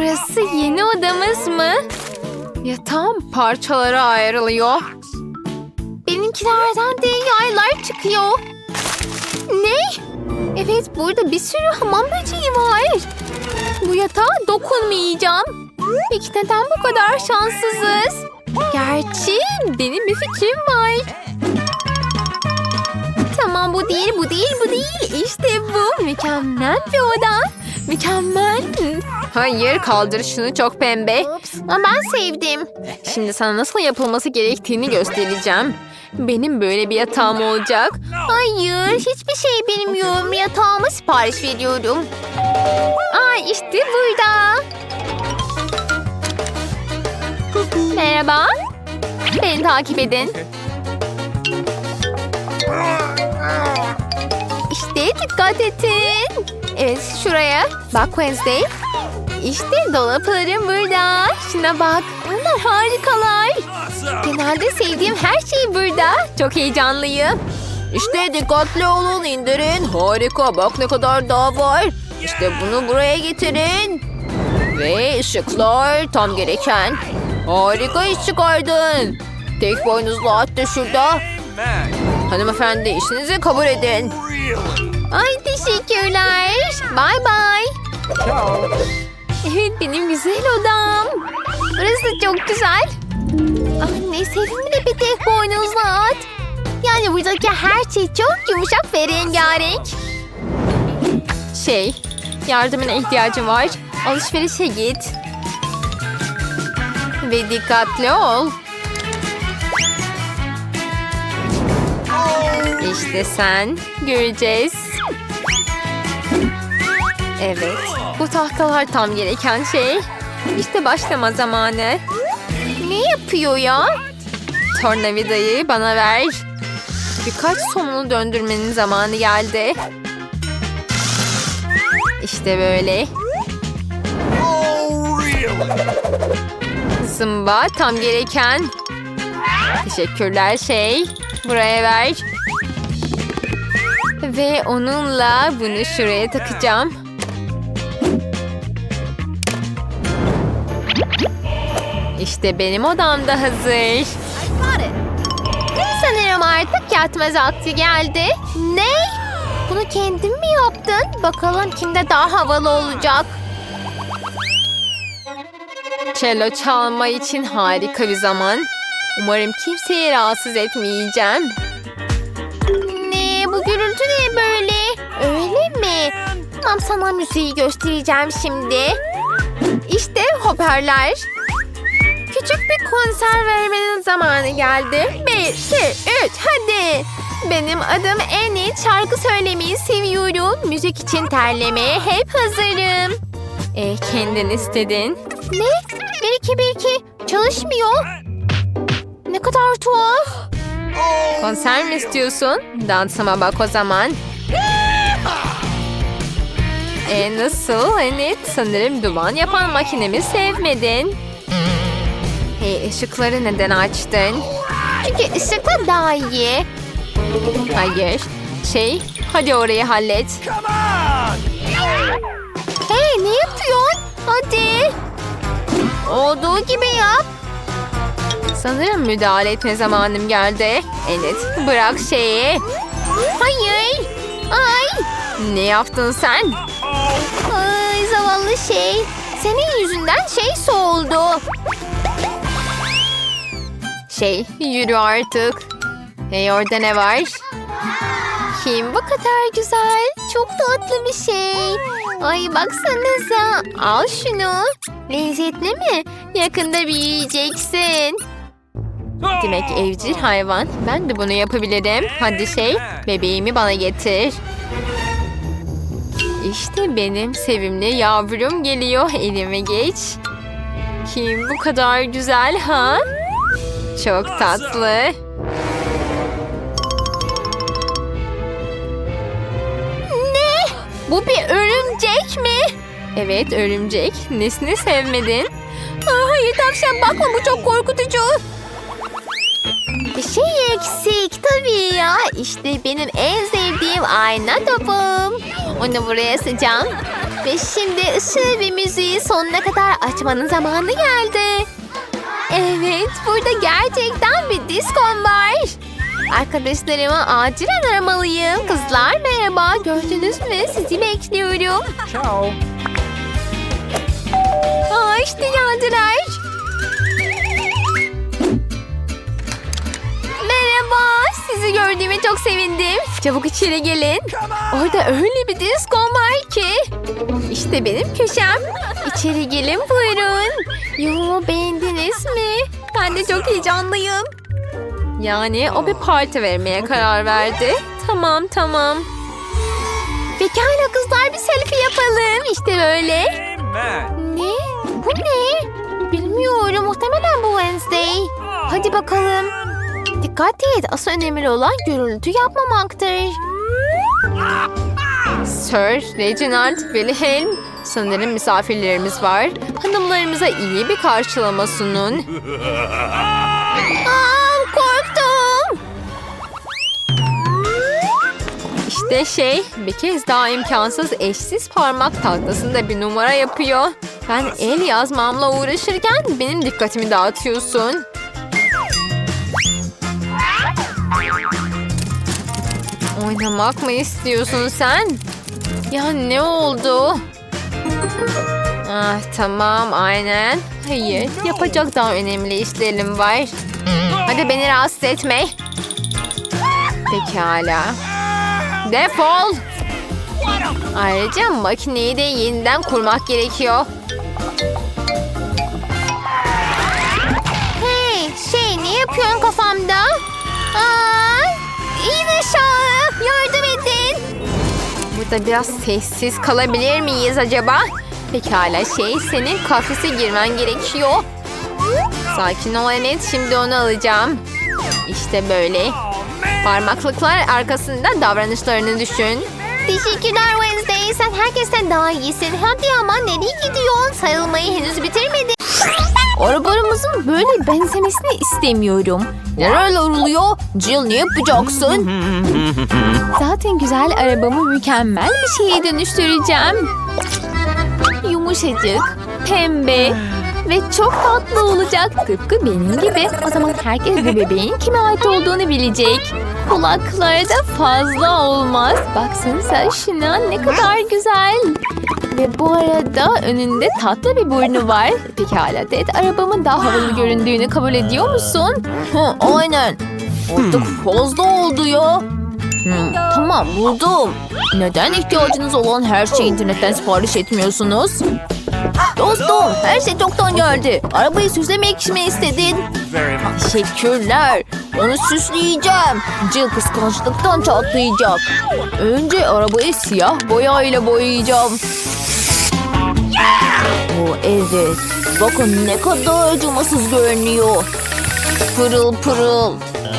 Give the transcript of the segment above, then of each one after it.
Burası yeni odamız mı? Yatağım parçalara ayrılıyor. Benimkilerden de yaylar çıkıyor. Ne? Evet burada bir sürü hamam böceği var. Bu yatağa dokunmayacağım. Peki neden bu kadar şanssızız? Gerçi benim bir fikrim var. Tamam bu değil, bu değil, bu değil. İşte bu. Mükemmel bir oda. Mükemmel. Hayır kaldır şunu çok pembe. Ama ben sevdim. Şimdi sana nasıl yapılması gerektiğini göstereceğim. Benim böyle bir yatağım olacak. Hayır hiçbir şey bilmiyorum. Yatağıma sipariş veriyorum. Aa işte burada. Merhaba. Beni takip edin. Dikkat edin. Evet şuraya. Bak Wednesday. İşte dolaplarım burada. Şuna bak. Bunlar harikalar. Genelde sevdiğim her şey burada. Çok heyecanlıyım. İşte dikkatli olun indirin. Harika bak ne kadar daha var. İşte bunu buraya getirin. Ve ışıklar tam gereken. Harika iş çıkardın. Tek boynuzlu at da şurada. Hanımefendi işinizi kabul edin. Ay teşekkürler. Bye bye. Evet benim güzel odam. Burası çok güzel. Anne sevimli bir tek boynuzlu at. Yani buradaki her şey çok yumuşak ve rengarenk. Şey, yardımına ihtiyacım var. Alışverişe git. Ve dikkatli ol. İşte sen. Göreceğiz. Evet. Bu tahtalar tam gereken şey. İşte başlama zamanı. Ne yapıyor ya? Tornavidayı bana ver. Birkaç somunu döndürmenin zamanı geldi. İşte böyle. Zımba tam gereken. Teşekkürler şey. Buraya ver. Ve onunla bunu şuraya takacağım. İşte benim odam da hazır. Sanırım artık yatma vakti geldi. Ne? Bunu kendin mi yaptın? Bakalım kimde daha havalı olacak. Cello çalma için harika bir zaman. Umarım kimseyi rahatsız etmeyeceğim. Ne? Bu gürültü ne böyle? Öyle mi? Tamam sana müziği göstereceğim şimdi. İşte hoparlar. Küçük bir konser vermenin zamanı geldi. Bir, iki, üç, hadi. Benim adım Annie. Şarkı söylemeyi seviyorum. Müzik için terlemeye hep hazırım. E, kendin istedin. Ne? Bir, iki, bir, iki. Çalışmıyor. Ne kadar tuhaf. Konser mi istiyorsun? Dansıma bak o zaman. E nasıl? Evet, sanırım duman yapan makinemi sevmedin. Hey, ışıkları neden açtın? Çünkü ışıkla daha iyi. Hayır. Şey, hadi orayı hallet. Hey, ne yapıyorsun? Hadi. Olduğu gibi yap. Sanırım müdahale etme zamanım geldi. Evet, bırak şeyi. Hayır. Ay. Ne yaptın sen? Ay zavallı şey. Senin yüzünden şey soğuldu. Şey, yürü artık. Hey orada ne var? Kim bu kadar güzel? Çok tatlı bir şey. Ay baksanıza. Al şunu. Lezzetli mi? Yakında büyüyeceksin. Demek evcil hayvan. Ben de bunu yapabilirim. Hadi şey, bebeğimi bana getir. İşte benim sevimli yavrum geliyor. Elime geç. Kim bu kadar güzel ha? Çok tatlı. Ne? Bu bir örümcek mi? Evet örümcek. Nesini sevmedin? Aa, hayır tavşan bakma bu çok korkutucu. Eksik tabii ya. İşte benim en sevdiğim ayna topum. Onu buraya asacağım. Ve şimdi ışığı ve müziği sonuna kadar açmanın zamanı geldi. Evet, burada gerçekten bir diskom var. Arkadaşlarımı acilen aramalıyım. Kızlar merhaba, gördünüz mü? Sizi bekliyorum. Ciao. Aa, işte geldiler. Merhaba, sizi gördüğüme çok sevindim. Çabuk içeri gelin. Orada öyle bir diskom var ki. İşte benim köşem. İçeri gelin buyurun. Yo beğendiniz mi? Ben de çok heyecanlıyım. Yani o bir parti vermeye karar verdi. Tamam tamam. Pekala kızlar bir selfie yapalım. İşte böyle. Ne? Bu ne? Bilmiyorum. Muhtemelen bu Wednesday. Hadi bakalım. Dikkat et. Asıl önemli olan gürültü yapmamaktır. Sir Reginald Wilhelm. Sanırım misafirlerimiz var. Hanımlarımıza iyi bir karşılama sunun. Aa, korktum. İşte şey bir kez daha imkansız eşsiz parmak tahtasında bir numara yapıyor. Ben el yazmamla uğraşırken benim dikkatimi dağıtıyorsun. Oynamak mı istiyorsun sen? Ya ne oldu? Ah tamam aynen. Hayır yapacak daha önemli işlerim var. Hadi beni rahatsız etme. Pekala. Defol. Ayrıca makineyi de yeniden kurmak gerekiyor. Hey şey ne yapıyorsun kafamda? Aa, in aşağı yardım edin. Burada biraz sessiz kalabilir miyiz acaba? Pekala şey senin kafese girmen gerekiyor. Sakin ol Enet şimdi onu alacağım. İşte böyle. Parmaklıklar arkasında davranışlarını düşün. Teşekkürler Wednesday. Sen herkesten daha iyisin. Hadi ama nereye gidiyorsun? Sarılmayı henüz bitirmedin. Arabalarımızın böyle benzemesini istemiyorum. Neler oluyor? Jill ne yapacaksın? Zaten güzel arabamı mükemmel bir şeye dönüştüreceğim. Yumuşacık, pembe ve çok tatlı olacak. Tıpkı benim gibi. O zaman herkes bu bebeğin kime ait olduğunu bilecek. Kulakları da fazla olmaz. Baksanıza şuna ne kadar güzel. Ve bu arada önünde tatlı bir burnu var. Pekala Ted arabamın daha havalı göründüğünü kabul ediyor musun? Hı, aynen. Artık fazla oldu ya. Hmm, tamam buldum. Neden ihtiyacınız olan her şeyi internetten sipariş etmiyorsunuz? Dostum her şey çoktan geldi. Arabayı süslemek mi istedin? Very much. Teşekkürler. Onu süsleyeceğim. Jill kıskançlıktan çatlayacak. Önce arabayı siyah boyayla boyayacağım. Evet. Bakın ne kadar acımasız görünüyor. Pırıl pırıl.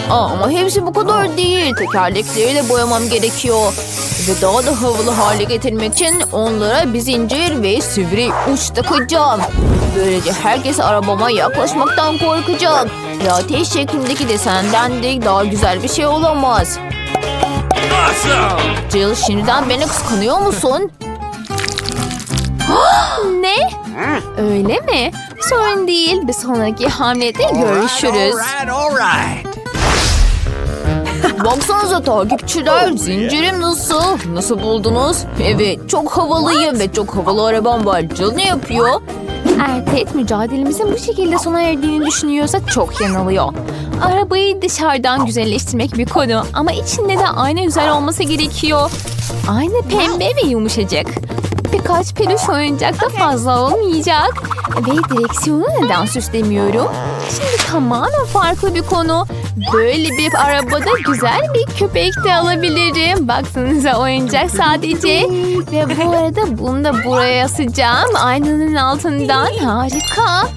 Aa, ama hepsi bu kadar değil. Tekerlekleri de boyamam gerekiyor. Ve daha da havalı hale getirmek için onlara bir zincir ve sivri uç takacağım. Böylece herkes arabama yaklaşmaktan korkacak. Ve ateş şeklindeki desenden de daha güzel bir şey olamaz. Jill şimdiden beni kıskanıyor musun? ne? Öyle mi? Sorun değil. Bir sonraki hamlede görüşürüz. Baksanıza takipçiler zincirim nasıl? Nasıl buldunuz? Evet çok havalıyım ve çok havalı arabam var. Jill ne yapıyor? Erpet mücadelemizin bu şekilde sona erdiğini düşünüyorsa çok yanılıyor. Arabayı dışarıdan güzelleştirmek bir konu ama içinde de aynı güzel olması gerekiyor. Aynı pembe ve yumuşacık. Birkaç peluş oyuncak da fazla olmayacak. Ve direksiyonu neden süslemiyorum? Şimdi tamamen farklı bir konu. Böyle bir arabada güzel bir köpek de alabilirim. Baksanıza oyuncak sadece. Ve bu arada bunu da buraya asacağım. Aynanın altından. Harika.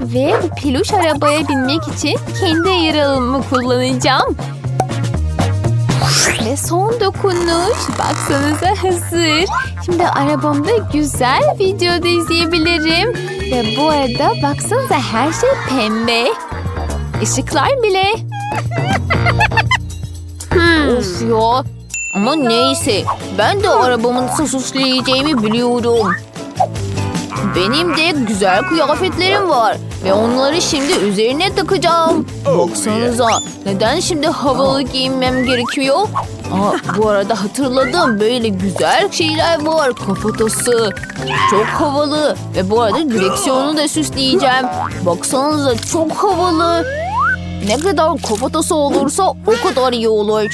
Ve bu peluş arabaya binmek için kendi yaralımı kullanacağım. Ve son dokunuş. Baksanıza hazır. Şimdi arabamda güzel videoda izleyebilirim. Ve bu arada baksanıza her şey pembe. Işıklar bile. Of ya. Ama neyse. Ben de arabamın süsleyeceğimi biliyorum. Benim de güzel kıyafetlerim var. Ve onları şimdi üzerine takacağım. Baksanıza. Neden şimdi havalı giyinmem gerekiyor? Aa, bu arada hatırladım. Böyle güzel şeyler var. Kafatası. Çok havalı. Ve bu arada direksiyonu da süsleyeceğim. Baksanıza çok havalı. Ne kadar kafatası olursa o kadar iyi olur.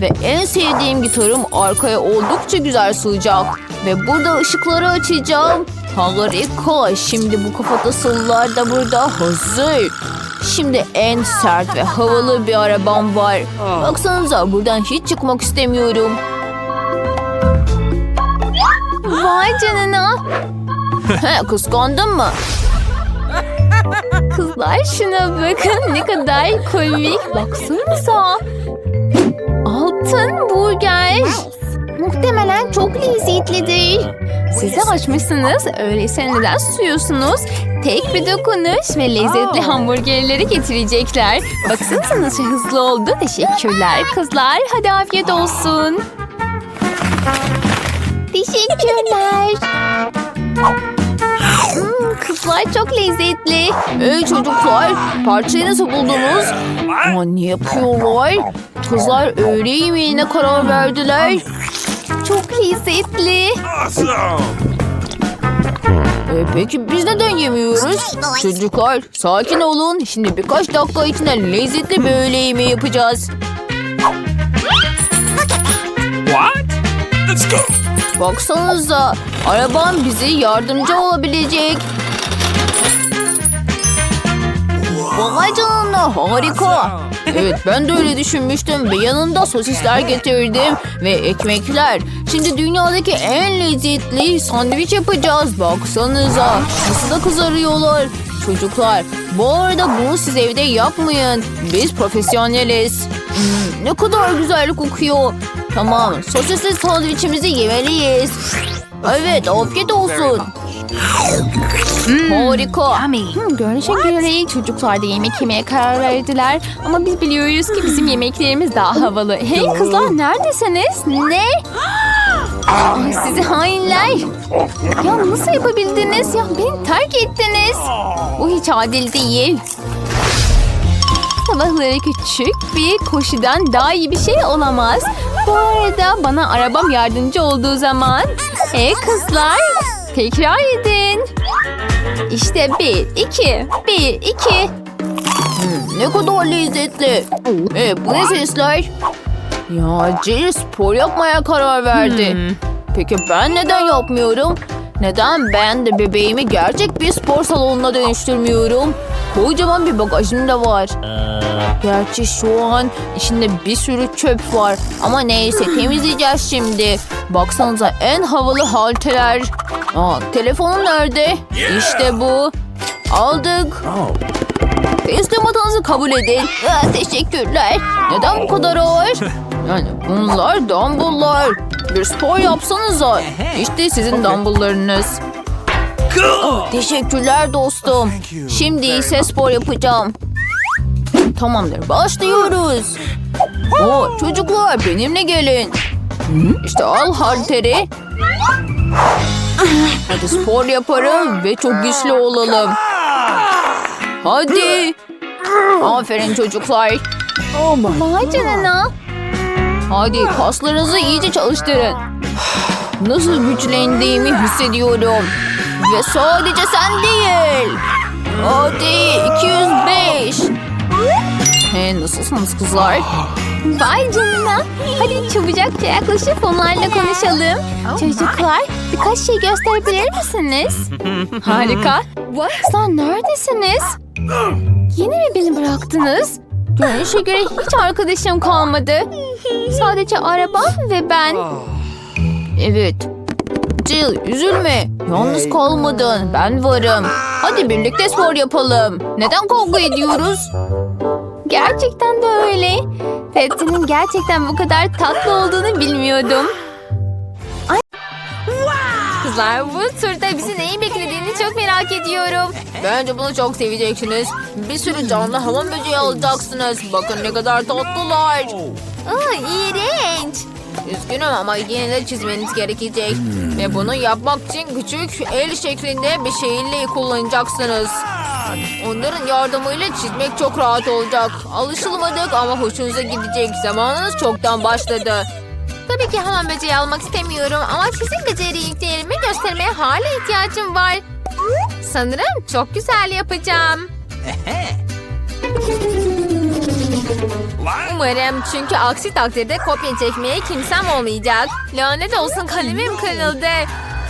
Ve en sevdiğim gitarım arkaya oldukça güzel sığacak. Ve burada ışıkları açacağım. Harika. Şimdi bu kafatasılar da burada hazır. Şimdi en sert ve havalı bir arabam var. Baksanıza buradan hiç çıkmak istemiyorum. Vay canına. He, kıskandın mı? Kızlar şuna bakın ne kadar komik. Baksanıza. Altın burger. Muhtemelen çok lezzetlidir. Siz de açmışsınız. Öyleyse neden susuyorsunuz? Tek bir dokunuş ve lezzetli hamburgerleri getirecekler. Baksanıza nasıl hızlı oldu. Teşekkürler kızlar. Hadi afiyet olsun. Teşekkürler. Hmm, kızlar çok lezzetli. Hey çocuklar, parçayı nasıl buldunuz? Ama ne yapıyorlar? Kızlar öğle yemeğine karar verdiler. Çok lezzetli. Awesome. E, peki biz neden yemiyoruz? Çocuklar sakin olun. Şimdi birkaç dakika içinde lezzetli bir öğle yemeği yapacağız. What? Let's go. Baksanıza arabam bize yardımcı olabilecek. Vay canına harika. Evet ben de öyle düşünmüştüm ve yanında sosisler getirdim ve ekmekler. Şimdi dünyadaki en lezzetli sandviç yapacağız. Baksanıza nasıl da kızarıyorlar. Çocuklar bu arada bunu siz evde yapmayın. Biz profesyoneliz. Hmm, ne kadar güzel kokuyor. Tamam sosisli sandviçimizi yemeliyiz. Evet afiyet olsun. Harika. Hmm, görünüşe göre çocuklar da yemek yemeye karar verdiler. Ama biz biliyoruz ki bizim yemeklerimiz daha havalı. Hey kızlar neredesiniz? Ne? Ay, sizi hainler. Ya nasıl yapabildiniz? Ya beni terk ettiniz. Bu hiç adil değil. Sabahları küçük bir koşudan daha iyi bir şey olamaz. Bu arada bana arabam yardımcı olduğu zaman... Hey kızlar tekrar edin. İşte bir, iki, bir, iki. Hmm, ne kadar lezzetli. E, bu ne sesler? Ya Jill spor yapmaya karar verdi. Peki ben neden yapmıyorum? Neden ben de bebeğimi gerçek bir spor salonuna dönüştürmüyorum? Kocaman bir bagajım da var. Gerçi şu an içinde bir sürü çöp var. Ama neyse temizleyeceğiz şimdi. Baksanıza en havalı halteler. Aa, telefonum nerede? İşte bu. Aldık. Teslimatınızı kabul edin. Aa, teşekkürler. Neden bu kadar ağır? Yani bunlar dumbbelllar. Bir spor yapsanıza. İşte sizin dumbbelllarınız. Teşekkürler dostum. Şimdi ise spor yapacağım. Tamamdır başlıyoruz. Oo, çocuklar benimle gelin. İşte al halteri. Hadi spor yaparım ve çok güçlü olalım. Hadi. Aferin çocuklar. Vay canına. Hadi kaslarınızı iyice çalıştırın. Nasıl güçlendiğimi hissediyorum. Ve sadece sen değil. Hadi 205. He, nasılsınız kızlar? Vay canına. Hadi çabucakça yaklaşıp onlarla konuşalım. Çocuklar birkaç şey gösterebilir misiniz? Harika. Sen neredesiniz? Yine mi beni bıraktınız? Görünüşe göre hiç arkadaşım kalmadı. Sadece arabam ve ben. Evet. Jill üzülme. Yalnız kalmadın. Ben varım. Hadi birlikte spor yapalım. Neden kavga ediyoruz? Gerçekten de öyle. Teddy'nin gerçekten bu kadar tatlı olduğunu bilmiyordum. Ay. Kızlar bu turda bizi neyi beklediğini çok merak ediyorum. Bence bunu çok seveceksiniz. Bir sürü canlı hamam böceği alacaksınız. Bakın ne kadar tatlılar. Aa, iğrenç. Üzgünüm ama de çizmeniz gerekecek. Ve bunu yapmak için küçük el şeklinde bir şeyle kullanacaksınız. Onların yardımıyla çizmek çok rahat olacak. Alışılmadık ama hoşunuza gidecek. Zamanınız çoktan başladı. Tabii ki hamam böceği almak istemiyorum ama çizim beceriliklerimi göstermeye hala ihtiyacım var. Sanırım çok güzel yapacağım. Umarım çünkü aksi takdirde kopya çekmeye kimsem olmayacak. Lanet olsun kalemim kırıldı.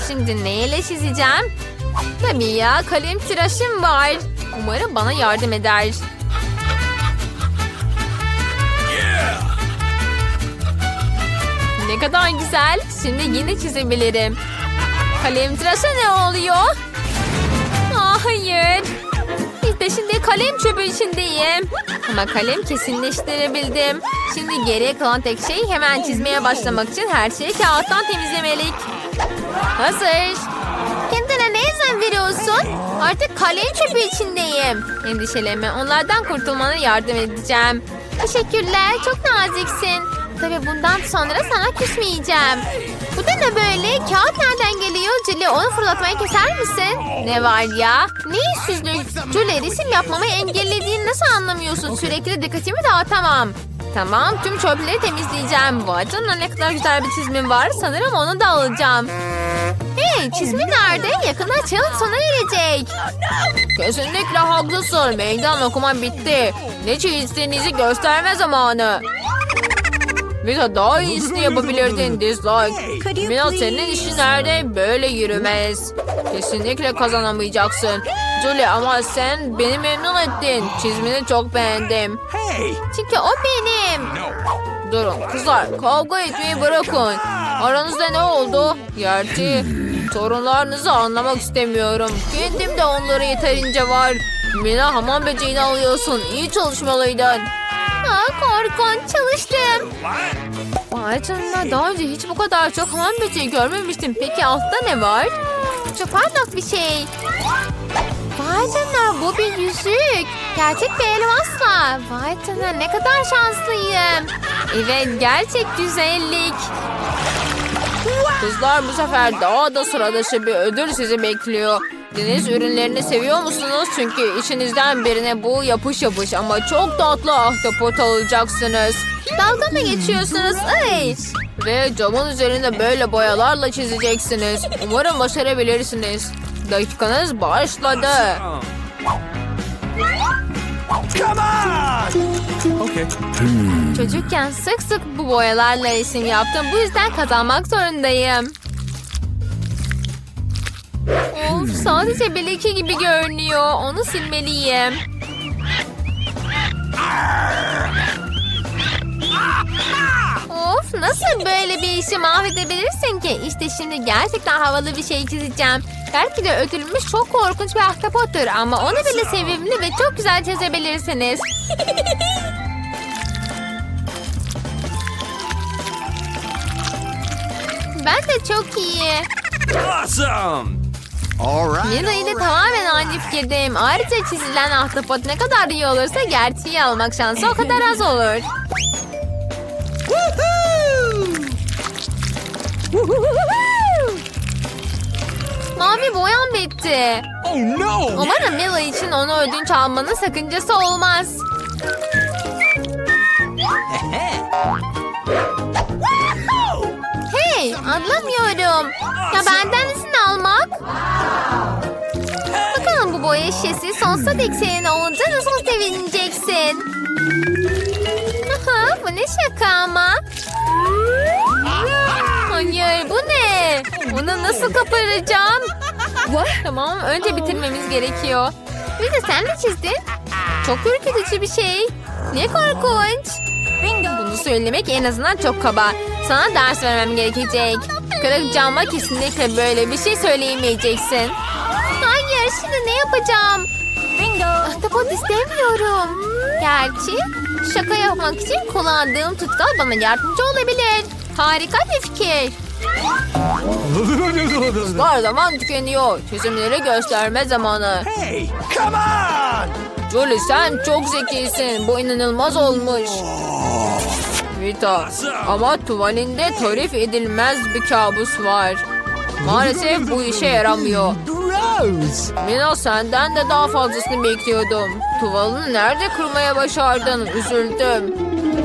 Şimdi neyle çizeceğim? Tabii ya kalem tıraşım var. Umarım bana yardım eder. Ne kadar güzel. Şimdi yine çizebilirim. Kalem tıraşa ne oluyor? Ah hayır. Şimdi kalem çöpü içindeyim. Ama kalem kesinleştirebildim. Şimdi geriye kalan tek şey hemen çizmeye başlamak için her şeyi kağıttan temizlemelik. Hazır. Kendine ne izin veriyorsun? Artık kalem çöpü içindeyim. Endişelenme onlardan kurtulmana yardım edeceğim. Teşekkürler çok naziksin. Tabii bundan sonra sana küsmeyeceğim. Bu da ne böyle? Kağıt nereden geliyor? Julie onu fırlatmayı keser misin? Ne var ya? Ne yüzsüzlük? Julie resim yapmamı engellediğini nasıl anlamıyorsun? Sürekli dikkatimi dağıtamam. Tamam tüm çöpleri temizleyeceğim. Vay canına ne kadar güzel bir çizimim var. Sanırım onu da alacağım. Hey çizimi nerede? Yakında challenge sona erecek. Kesinlikle haklısın. Meydan okuma bitti. Ne çizdiğinizi gösterme zamanı. Vita daha iyisini yapabilirdin dislike. Mina senin işin nerede? Böyle yürümez. Kesinlikle kazanamayacaksın. Julie ama sen beni memnun ettin. Çizimini çok beğendim. Hey! Çünkü o benim. Durun kızlar kavga etmeyi bırakın. Aranızda ne oldu? Gerçi sorunlarınızı anlamak istemiyorum. Kendim de onlara yeterince var. Mina hamam böceğini alıyorsun. İyi çalışmalıydın. Aa, korkunç çalıştım. Vay canına daha önce hiç bu kadar çok hamam böceği görmemiştim. Peki altta ne var? Çok parlak bir şey. Vay canına bu bir yüzük. Gerçek bir elmasla. Vay canına ne kadar şanslıyım. Evet gerçek güzellik. Kızlar bu sefer daha da sıra dışı bir ödül sizi bekliyor. Deniz ürünlerini seviyor musunuz? Çünkü içinizden birine bu yapış yapış ama çok tatlı ahtapot alacaksınız. Dalga mı geçiyorsunuz? Ay. Ve camın üzerinde böyle boyalarla çizeceksiniz. Umarım başarabilirsiniz. Dakikanız başladı. Come on! Okay. Çocukken sık sık bu boyalarla resim yaptım. Bu yüzden kazanmak zorundayım. Of sadece bir gibi görünüyor. Onu silmeliyim. Of nasıl böyle bir işi mahvedebilirsin ki? İşte şimdi gerçekten havalı bir şey çizeceğim. Belki de ödülmüş çok korkunç bir ahtapottur ama onu bile sevimli ve çok güzel çizebilirsiniz. Ben de çok iyi. Awesome! Mina ile tamamen aynı fikirdeyim. Ayrıca çizilen ahtapot ne kadar iyi olursa gerçeği almak şansı o kadar az olur. Mavi boyam bitti. Oh no! Umarım Mila için onu ödünç almanın sakıncası olmaz. Hey anlamıyorum. Ya benden almak? Bakalım bu boya şişesi sonsuza dek senin olunca nasıl sevineceksin? Aha, bu ne şaka ama? Hayır bu ne? Bunu nasıl kaparacağım? Tamam önce bitirmemiz gerekiyor. Bir de sen mi çizdin? Çok ürkütücü bir şey. Ne korkunç. Bunu söylemek en azından çok kaba. Sana ders vermem gerekecek. Kırık cama kesinlikle böyle bir şey söyleyemeyeceksin. Hayır şimdi ne yapacağım? Bingo. Ahtapot istemiyorum. Gerçi şaka yapmak için kullandığım tutkal bana yardımcı olabilir. Harika bir fikir. Kızlar zaman tükeniyor. Çizimleri gösterme zamanı. Hey! Come on! Julie sen çok zekisin. Bu inanılmaz olmuş. Vita. Ama tuvalinde tarif edilmez bir kabus var. Maalesef bu işe yaramıyor. Mina senden de daha fazlasını bekliyordum. Tuvalını nerede kırmaya başardın? Üzüldüm.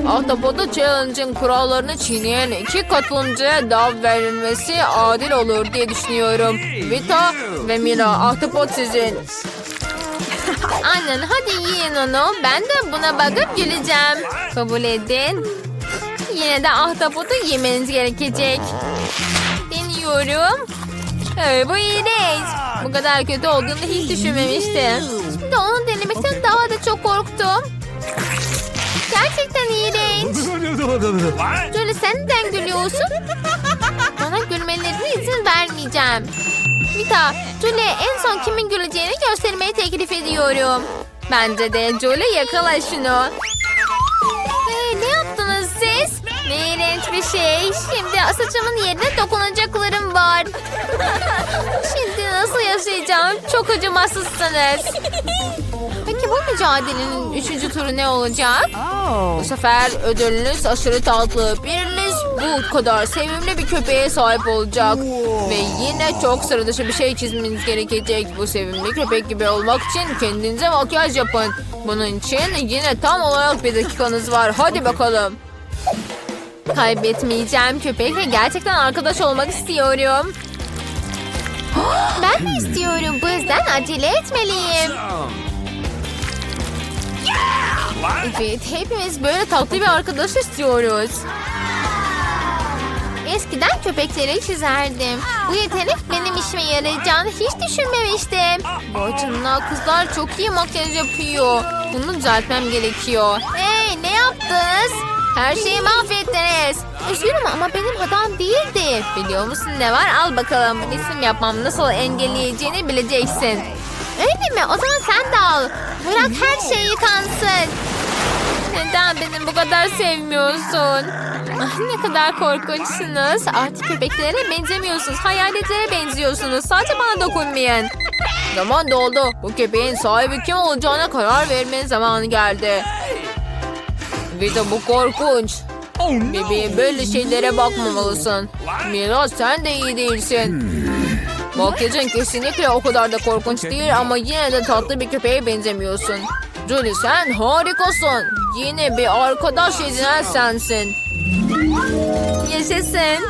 Ahtapota Challenge'ın kurallarını çiğneyen iki katılımcıya dav verilmesi adil olur diye düşünüyorum. Vita ve Mila, Ahtapot sizin. Aynen hadi yiyin onu. Ben de buna bakıp güleceğim. Kabul edin. Yine de ahtapotu yemeniz gerekecek. Deniyorum. Ee, bu iğrenç. Bu kadar kötü olduğunu hiç düşünmemiştim. Şimdi onu denemekten daha da çok korktum. Gerçekten iğrenç. Jolie sen neden gülüyorsun? Bana gülmelerine izin vermeyeceğim. Vita, Jolie en son kimin güleceğini göstermeyi teklif ediyorum. Bence de Jolie yakala şunu. Şey. Şimdi saçımın yerine dokunacaklarım var. Şimdi nasıl yaşayacağım? Çok acımasızsınız. Peki bu mücadelenin üçüncü turu ne olacak? Bu sefer ödülünüz aşırı tatlı. Biriniz bu kadar sevimli bir köpeğe sahip olacak. Ve yine çok sıra dışı bir şey çizmeniz gerekecek. Bu sevimli köpek gibi olmak için kendinize makyaj yapın. Bunun için yine tam olarak bir dakikanız var. Hadi bakalım. Kaybetmeyeceğim köpekle gerçekten arkadaş olmak istiyorum. Ben de istiyorum. Bu yüzden acele etmeliyim. Evet, hepimiz böyle tatlı bir arkadaş istiyoruz. Eskiden köpekleri çizerdim. Bu yetenek benim işime yarayacağını hiç düşünmemiştim. Canına kızlar çok iyi makyaj yapıyor. Bunu düzeltmem gerekiyor. Hey ne yaptınız? Her şeyi mahvettiniz. Üzgünüm ama benim hatam değildi. Biliyor musun ne var? Al bakalım. Resim yapmam nasıl engelleyeceğini bileceksin. Öyle mi? O zaman sen de al. Bırak her şey yıkansın. Neden beni bu kadar sevmiyorsun? Ah, ne kadar korkunçsunuz. Artık köpeklere benzemiyorsunuz. Hayaletlere benziyorsunuz. Sadece bana dokunmayın. Zaman doldu. Bu köpeğin sahibi kim olacağına karar vermenin zamanı geldi. Vita bu korkunç. Oh. Bebeğim böyle şeylere bakmamalısın. Mira sen de iyi değilsin. Makyajın kesinlikle o kadar da korkunç değil ama yine de tatlı bir köpeğe benzemiyorsun. Julie sen harikasın. Yine bir arkadaş edinen sensin. Yaşasın.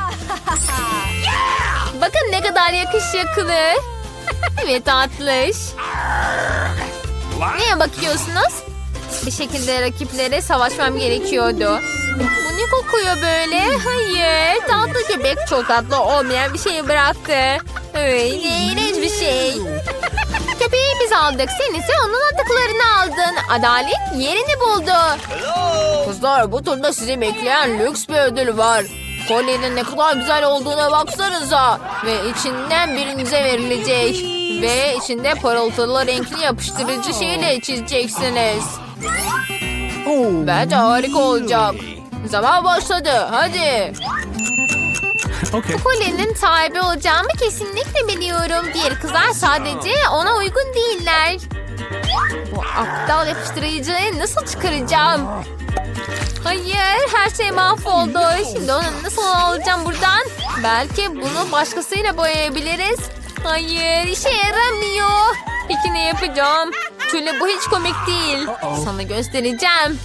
Bakın ne kadar yakışıklı. evet tatlış. Neye bakıyorsunuz? Bir şekilde rakiplere savaşmam gerekiyordu. Bu ne kokuyor böyle? Hayır. Tatlı köpek çok tatlı olmayan bir şeyi bıraktı. Öyle iğrenç bir şey. Köpeği biz aldık. Sen ise onun atıklarını aldın. Adalet yerini buldu. Kızlar bu turda sizi bekleyen lüks bir ödül var. Kolyenin ne kadar güzel olduğuna baksanıza. Ve içinden birinize verilecek. Ve içinde parıltılı renkli yapıştırıcı şeyle çizeceksiniz. Bence harika olacak. Zaman başladı. Hadi. Okay. Kolyenin sahibi olacağımı kesinlikle biliyorum. Diğer kızlar sadece ona uygun değiller. Bu aptal yapıştırıcıyı nasıl çıkaracağım? Hayır, her şey mahvoldu. Şimdi onu nasıl alacağım buradan? Belki bunu başkasıyla boyayabiliriz. Hayır, işe yaramıyor. Peki ne yapacağım? Şöyle bu hiç komik değil. Sana göstereceğim.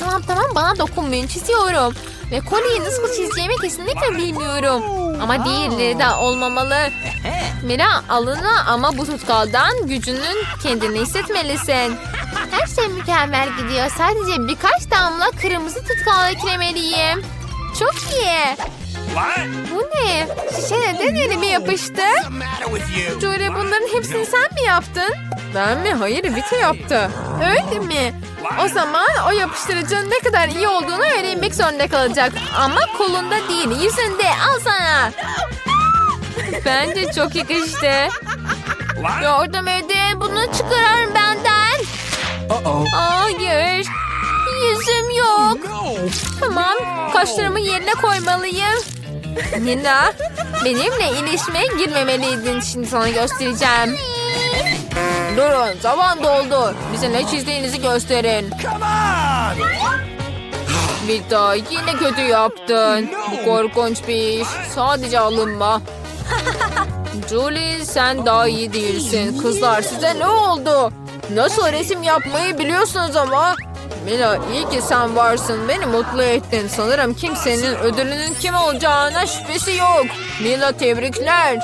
Tamam tamam bana dokunmayın çiziyorum. Ve kolyeyi nasıl çizeceğimi kesinlikle bilmiyorum. Ama diğerleri de olmamalı. Mira alına ama bu tutkaldan gücünün kendini hissetmelisin. Her şey mükemmel gidiyor. Sadece birkaç damla kırmızı tutkal eklemeliyim. Çok iyi. Bu ne? Şişe neden elime yapıştı? Jory bunların hepsini sen mi yaptın? Ben mi? Hayır Vita yaptı. Öyle mi? O zaman o yapıştırıcının ne kadar iyi olduğunu öğrenmek zorunda kalacak. Ama kolunda değil yüzünde al sana. Bence çok yakıştı. Yardım edin bunu çıkarın benden. Hayır. Yüzüm yok. Tamam kaşlarımı yerine koymalıyım. Nina benimle ilişmeye girmemeliydin. Şimdi sana göstereceğim. Durun zaman doldu. Bize ne çizdiğinizi gösterin. Come on. Vita yine kötü yaptın. Bu korkunç bir iş. Sadece alınma. Julie sen daha iyi değilsin. Kızlar size ne oldu? Nasıl resim yapmayı biliyorsunuz ama. Mila iyi ki sen varsın. Beni mutlu ettin. Sanırım kimsenin ödülünün kim olacağına şüphesi yok. Mila tebrikler.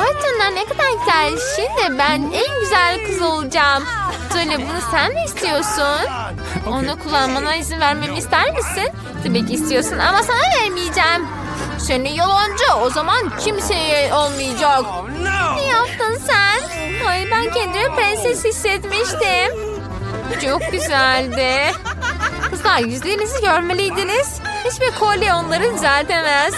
Vay canına ne kadar güzel. Şimdi ben en güzel kız olacağım. Söyle bunu sen mi istiyorsun? Onu kullanmana izin vermemi ister misin? Tabii ki istiyorsun ama sana vermeyeceğim. Seni yalancı. O zaman kimseye olmayacak. Ne yaptın sen? Hayır ben kendimi prenses hissetmiştim. Çok güzeldi. Kızlar yüzlerinizi görmeliydiniz. Hiçbir kolye onları düzeltemez.